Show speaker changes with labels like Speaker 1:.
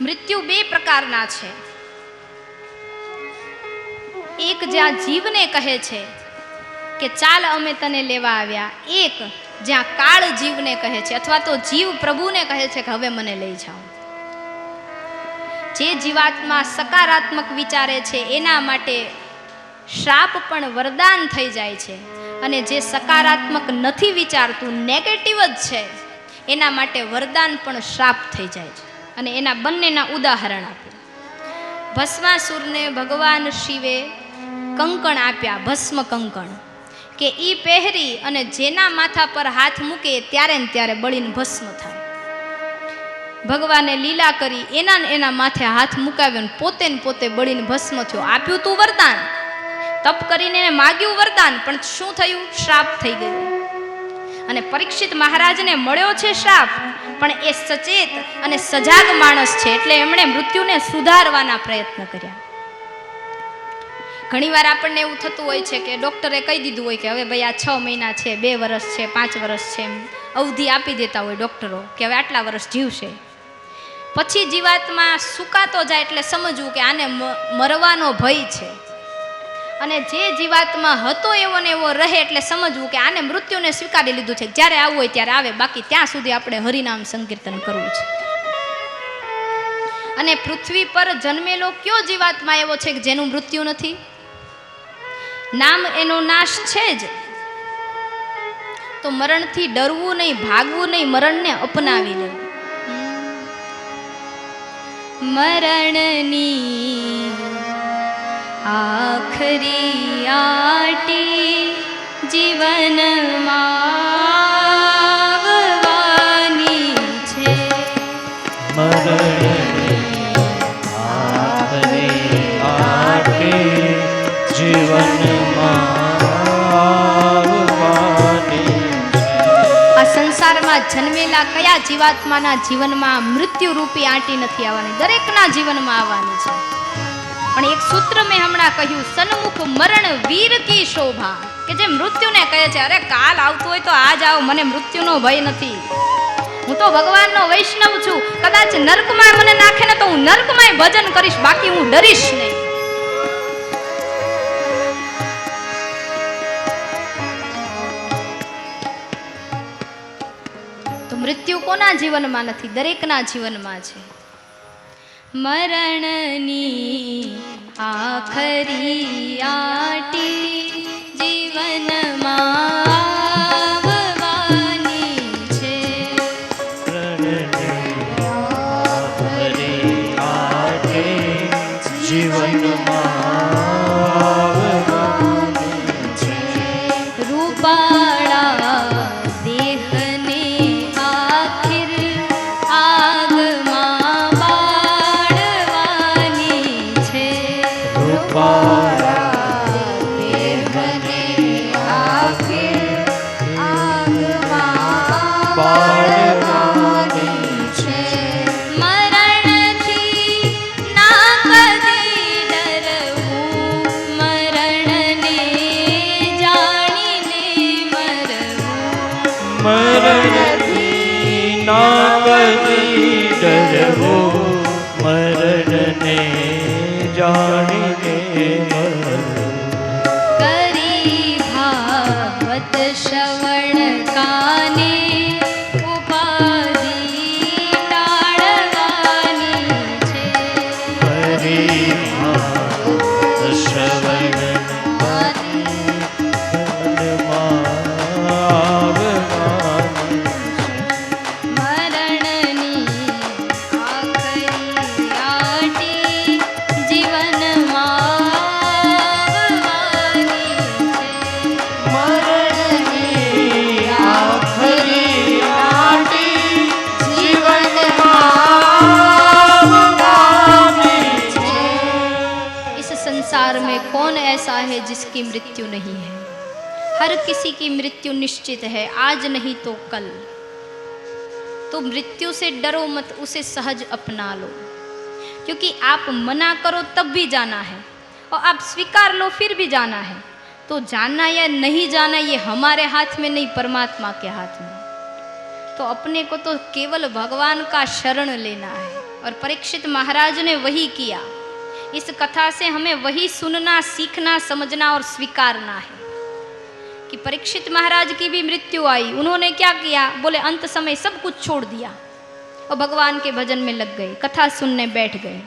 Speaker 1: મૃત્યુ બે પ્રકારના છે. એક જ્યાં જીવને કહે છે કે ચાલ અમે તને લેવા આવ્યા. એક જ્યાં કાળ જીવને કહે છે અથવા તો જીવ પ્રભુને કહે છે કે હવે મને લઈ જાઓ. જે જીવાત્મા સકારાત્મક વિચારે છે એના માટે શ્રાપ પણ વરદાન થઈ જાય છે અને જે સકારાત્મક નથી વિચારતું નેગેટિવ જ છે, એના માટે વરદાન પણ શ્રાપ થઈ જાય છે. અને એના બંનેના ઉદાહરણ આપ્યા ભસ્માસુરને ભગવાન શિવે કંકણ આપ્યા, ભસ્મ કંકણ, કે એ પહેરી અને જેના માથા પર હાથ મૂકે ત્યારે ને ત્યારે બળીને ભસ્મ થાય. ભગવાને લીલા કરી એના ને એના માથે હાથ મુકાવ્યો ને પોતે ને પોતે બળીને ભસ્મ થયો. આપ્યું તું વરદાન? તપ કરીને એને માગ્યું વરદાન, પણ શું થયું? શ્રાપ થઈ ગયું. અને પરીક્ષિત મહારાજને મળ્યો છે શ્રાપ. પણ એ સચેત અને સજાગ માણસ છે એટલે એમણે મૃત્યુને સુધારવાના પ્રયત્ન કર્યા. ઘણીવાર આપણને એવું થતું હોય છે કે ડૉક્ટરે કહી દીધું હોય કે હવે ભાઈ આ છ મહિના છે, બે વર્ષ છે, પાંચ વર્ષ છે એમ અવધિ આપી દેતા હોય ડૉક્ટરો કે હવે આટલા વર્ષ જીવશે. પછી જીવાતમાં સુકાતો જાય એટલે સમજવું કે આને મરવાનો ભય છે. અને જે જીવાતમાં હતો એવો ને એવો રહે એટલે સમજવું કે આને મૃત્યુને સ્વીકારી લીધું છે. જ્યારે આવવું હોય ત્યારે આવે, બાકી ત્યાં સુધી આપણે હરિનામ સંકીર્તન કરવું છે. અને પૃથ્વી પર જન્મેલો કયો જીવાત્મા એવો છે કે જેનું મૃત્યુ નથી? નામ એનો નાશ છે જ. તો મરણથી ડરવું નહીં, ભાગવું નહીં, મરણને અપનાવી લેવું. મરણની આખરી આટી જીવનમાં છે સંસારમાં જન્મેલા કયા જીવાત્માના જીવનમાં મૃત્યુરૂપી આંટી નથી આવવાની? દરેકના જીવનમાં આવવાની છે. પણ એક સૂત્ર મેં હમણાં કહ્યું, સન્મુખ મરણ વીર કી શોભા. કે જે મૃત્યુને કહે છે, અરે, કાલ આવતું હોય તો આજ આવ, મને મૃત્યુનો ભય નથી. હું તો ભગવાનનો વૈષ્ણવ છું. કદાચ નર્કમાં મને નાખે ને તો હું નર્કમાંય ભજન કરીશ, બાકી હું ડરીશ નહીં. મૃત્યુ કોના જીવનમાં નથી? દરેકના જીવનમાં છે.
Speaker 2: मरणनि
Speaker 1: आररिया ના કદી ડરવું મરણને જાણીને. કરી ભાવત શ્રવણ કાને कौन ऐसा है जिसकी मृत्यु नहीं है? हर किसी की मृत्यु निश्चित है, आज नहीं तो कल। तो मृत्यु से डरो मत, उसे सहज अपना लो। क्योंकि आप मना करो तब भी जाना है, और आप स्वीकार लो फिर भी जाना है। तो जाना या नहीं जाना ये हमारे हाथ में नहीं, परमात्मा के हाथ में। तो अपने को तो केवल भगवान का शरण लेना है, और परीक्षित महाराज ने वही किया। इस कथा से हमें वही सुनना, सीखना, समझना और स्वीकारना है कि परीक्षित महाराज की भी मृत्यु आई। उन्होंने क्या किया? बोले, अंत समय सब कुछ छोड़ दिया। और भगवान के भजन में लग गए, कथा सुनने बैठ गए।